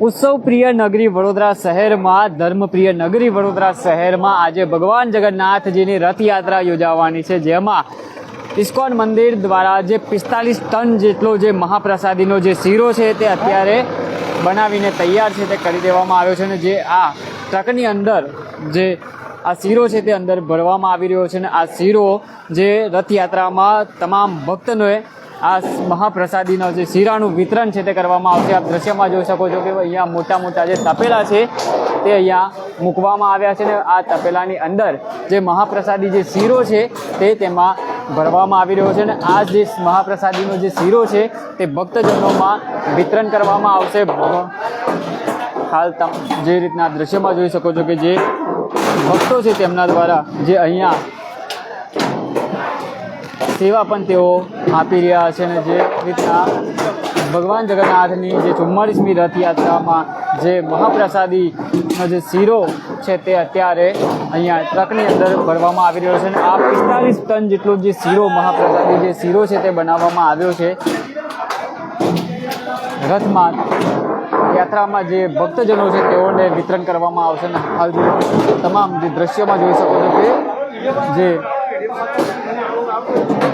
ઉત્સવ પ્રિય નગરી વડોદરા શહેરમાં, ધર્મપ્રિય નગરી વડોદરા શહેરમાં આજે ભગવાન જગન્નાથજીની રથયાત્રા યોજાવાની છે, જેમાં ઇસ્કોન મંદિર દ્વારા જે પિસ્તાલીસ ટન જેટલો જે મહાપ્રસાદીનો જે શીરો છે તે અત્યારે બનાવીને તૈયાર છે, તે કરી દેવામાં આવ્યો છે અને જે આ ટ્રકની અંદર જે આ શીરો છે તે અંદર ભરવામાં આવી રહ્યો છે અને આ શીરો જે રથયાત્રામાં તમામ ભક્તોને આ મહાપ્રસાદીનો જે શીરાનું વિતરણ છે તે કરવામાં આવશે. આપ દ્રશ્યમાં જોઈ શકો છો કે અહીંયા મોટા મોટા જે તપેલા છે તે અહીંયા મૂકવામાં આવ્યા છે ને આ તપેલાની અંદર જે મહાપ્રસાદી જે શીરો છે તે તેમાં ભરવામાં આવી રહ્યો છે અને આ જે મહાપ્રસાદીનો જે શીરો છે તે ભક્તજનોમાં વિતરણ કરવામાં આવશે. હાલ જે રીતના દ્રશ્યમાં જોઈ શકો છો કે જે ભક્તો છે તેમના દ્વારા જે અહીંયા સેવા પણ તેઓ આપી રહ્યા છે અને જે રીતના ભગવાન જગન્નાથની જે ચુમ્માળીસમી રથયાત્રામાં જે મહાપ્રસાદીનો જે શીરો છે તે અત્યારે અહીંયા ટ્રકની અંદર ભરવામાં આવી રહ્યો છે અને આ પિસ્તાલીસ ટન જેટલો જે શીરો, મહાપ્રસાદી જે શીરો છે તે બનાવવામાં આવ્યો છે. રથમાં યાત્રામાં જે ભક્તજનો છે તેઓને વિતરણ કરવામાં આવશે અને હાલ જે તમામ જે દ્રશ્યોમાં જોઈ શકો છો કે જે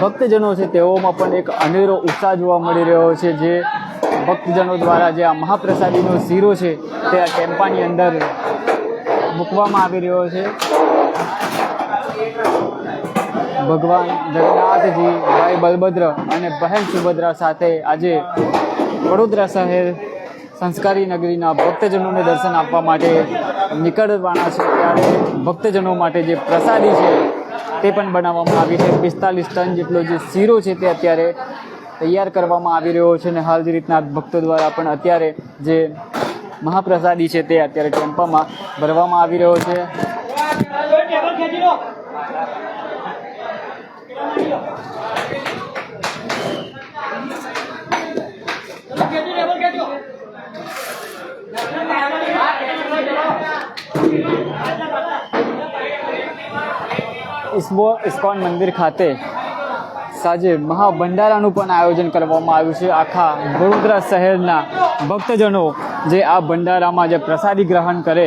ભક્તજનો છે, તેઓમાં પણ એક અનેરો ઉત્સાહ જોવા મળી રહ્યો છે જે ભક્તજનો દ્વારા જે આ મહાપ્રસાદીનો શીરો છે, તે આ ટેમ્પાની અંદર મૂકવામાં આવી રહ્યો છે. ભગવાન જગન્નાથજી, ભાઈ બલભદ્ર અને બહેન સુભદ્રા સાથે આજે વડોદરા શહેર સંસ્કારી નગરીના ભક્તજનોને દર્શન આપવા માટે નીકળવાના છે. ત્યારે ભક્તજનો માટે જે પ્રસાદી છે તે પણ બનાવવામાં આવી છે. પિસ્તાલીસ ટન જેટલો જે શીરો છે તે અત્યારે તૈયાર કરવામાં આવી રહ્યો છે અને હાલ જે રીતના ભક્તો દ્વારા પણ અત્યારે જે મહાપ્રસાદી છે તે અત્યારે ટેમ્પામાં ભરવામાં આવી રહ્યો છે. ઇસ્મો ઇસ્કોન મંદિર ખાતે સાંજે મહાભંડારાનું પણ આયોજન કરવામાં આવ્યું છે. આખા વડોદરા શહેરના ભક્તજનો જે આ ભંડારામાં જે પ્રસાદી ગ્રહણ કરે,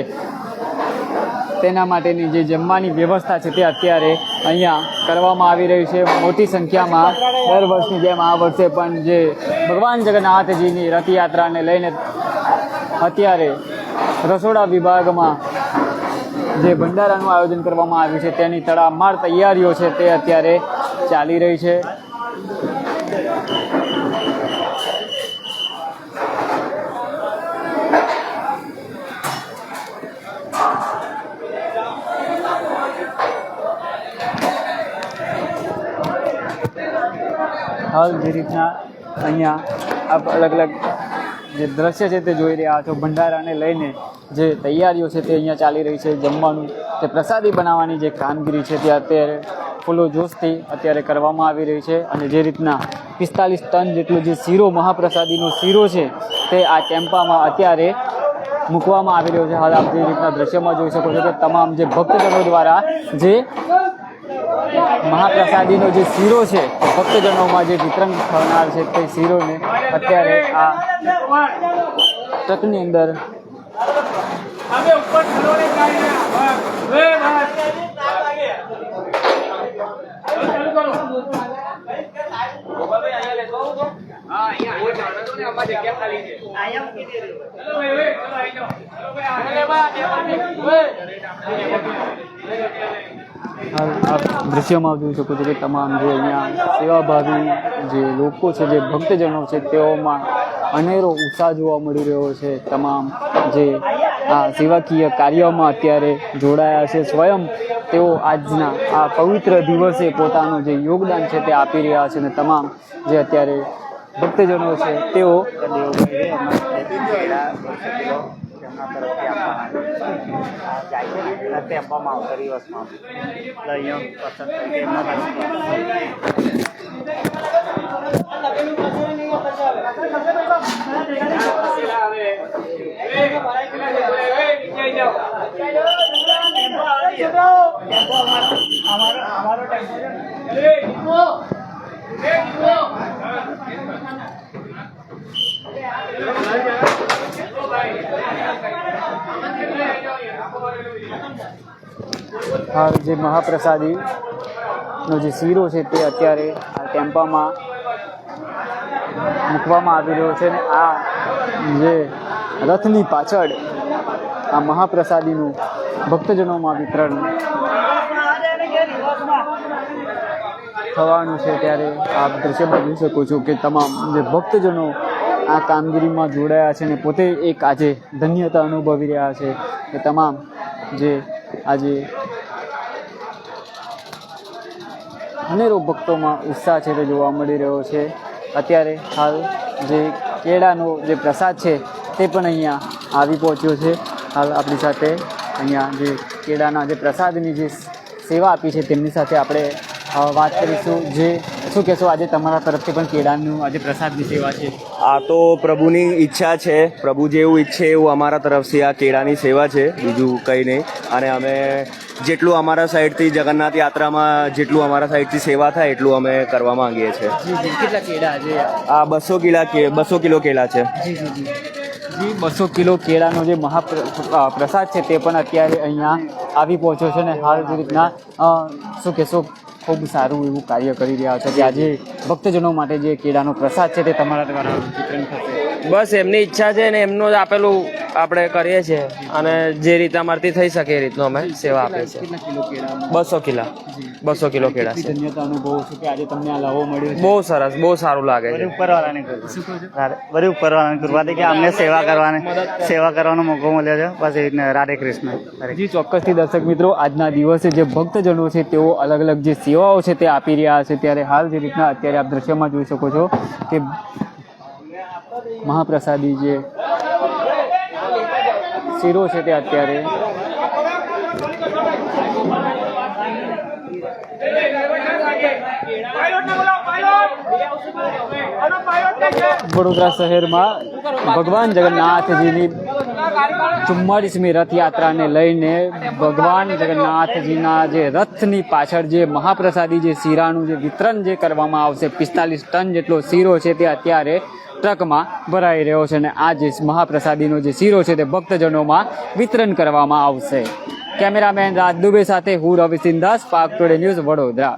તેના માટેની જે જમવાની વ્યવસ્થા છે તે અત્યારે અહીંયા કરવામાં આવી રહી છે. મોટી સંખ્યામાં દર વર્ષની જેમ આ વર્ષે પણ જે ભગવાન જગન્નાથજીની રથયાત્રાને લઈને અત્યારે રસોડા વિભાગમાં જે ભંડારાનું આયોજન કરવામાં આવ્યું છે, તેની તડામાર તૈયારીઓ છે તે અત્યારે ચાલી રહી છે. હાલ જે રીતના અહીંયા અલગ અલગ જે દ્રશ્ય છે તે જોઈ રહ્યા છો, ભંડારાને લઈને જે તૈયારીઓ છે તે અહીંયા ચાલી રહી છે, જમવાનું તે પ્રસાદી બનાવવાની જે કામગીરી છે તે અત્યારે ફૂલો જોશથી અત્યારે કરવામાં આવી રહી છે અને જે રીતના પિસ્તાલીસ ટન જેટલો જે શીરો, મહાપ્રસાદીનો શીરો છે તે આ ટેમ્પામાં અત્યારે મૂકવામાં આવી રહ્યો છે. હાલ આપ જે રીતના દ્રશ્યમાં જોઈ શકો છો કે તમામ જે ભક્તજનો દ્વારા જે મહાપ્રસાદીનો જે શીરો છે ભક્તજનોમાં જે વિતરણ થનાર છે તે શીરોને અત્યારે આ ટ્રકની અંદર અહીંયા આપ દ્રશ્યમાં જોઈ શકો છો કે તમામ જે અહીંયા સેવાભાવી જે લોકો છે, જે ભક્તજનો છે, તેઓમાં અનેરો ઉત્સાહ જોવા મળી રહ્યો છે. તમામ જે આ સેવાકીય કાર્યમાં અત્યારે જોડાયા છે સ્વયં, તેઓ આજના આ પવિત્ર દિવસે પોતાનું જે યોગદાન છે તે આપી રહ્યા છે અને તમામ જે અત્યારે ભક્તજનો છે, તેઓ આપવામાં આવતા જાય એટલે અહીંયા પસંદ કરી એમના અમારો હાલ જે મહાપ્રસાદીનો જે શીરો છે તે અત્યારે આ ટેમ્પામાં મૂકવામાં આવી રહ્યો છે ને આ જે રથની પાછળ આ મહાપ્રસાદીનું ભક્તજનોમાં વિતરણ થવાનું છે ત્યારે આપ દ્રશ્યમાં જોઈ શકો છો કે તમામ જે ભક્તજનો આ કામગીરીમાં જોડાયા છે અને પોતે એક આજે ધન્યતા અનુભવી રહ્યા છે. કે તમામ જે આજે અનેરો ભક્તોમાં ઉત્સાહ છે તે જોવા મળી રહ્યો છે. અત્યારે હાલ જે કેળાનો જે પ્રસાદ છે તે પણ અહીંયા આવી પહોંચ્યો છે. હાલ આપણી સાથે અહીંયા જે કેળાના જે પ્રસાદની જે સેવા આપી છે તેમની સાથે આપણે વાત કરીશું જે શું કહેશો? આજે તમારા તરફથી પણ કેળાનું આજે પ્રસાદની સેવા છે. આ તો પ્રભુની ઈચ્છા છે. પ્રભુ જેવું ઈચ્છે એવું અમારા તરફથી આ કેળાની સેવા છે. બીજું કંઈ નહીં. અને અમે જેટલું અમારા સાઈડથી જગન્નાથ યાત્રામાં જેટલું અમારા સાઈડથી સેવા થાય એટલું અમે કરવા માંગીએ છીએ. કેટલા કેળા આજે? આ બસો કિલા કે બસો કિલો કેળા છે. જી જી જી. જી બસો કિલો કેળાનો જે મહાપ્રસાદ છે તે પણ અત્યારે અહીંયા આવી પહોંચ્યો છે ને હાલ જે રીતના શું કહેશો? ખૂબ સારું એવું કાર્ય કરી રહ્યા છો કે આજે ભક્તજનો માટે જે કેળાનો પ્રસાદ છે તે તમારા દ્વારા વિતરણ થશે. બસ એમની ઈચ્છા છે ને એમનું જ આપેલું આપણે કરીએ છીએ. અને જે રીતે અમારથી થઈ શકે એ રીતનું અમે સેવા આપીએ છીએ. બસો કિલો. બસો કિલા કેળા છે. ધન્યતા અનુભવો છો કે આજે તમને આ લાવો મળ્યો બહુ સરસ બહુ સારું લાગે છે. બધી ઉપરવાળાની કૃપા કે અમને સેવા કરવાની સેવા કરવાનો મોકો મળ્યો છે. બસ એ રીતના રાધે કૃષ્ણ. જી ચોક્કસથી દર્શક મિત્રો આજના દિવસે જે ભક્તજનો છે તેઓ અલગ અલગ જે સેવાઓ છે તે આપી રહ્યા છે ત્યારે હાલ જે રીતના અત્યારે આપ દ્રશ્યમાં જોઈ શકો છો કે મહાપ્રસાદી જે શીરો છે તે અત્યારે વડોદરા શહેરમાં ભગવાન જગન્નાથજીની ચુમ્માળીસમી રથયાત્રાને લઈને ભગવાન જગન્નાથજીના જે રથની પાછળ જે મહાપ્રસાદી જે શીરાનું જે વિતરણ જે કરવામાં આવશે, પિસ્તાલીસ ટન જેટલો શીરો છે તે અત્યારે ટ્રકમાં ભરાઈ રહ્યો છે અને આ જે મહાપ્રસાદીનો જે શીરો છે તે ભક્તજનોમાં વિતરણ કરવામાં આવશે. કેમેરામેન રાજ દુબે સાથે હું રવિ દાસ પાક ટુડે ન્યૂઝ વડોદરા.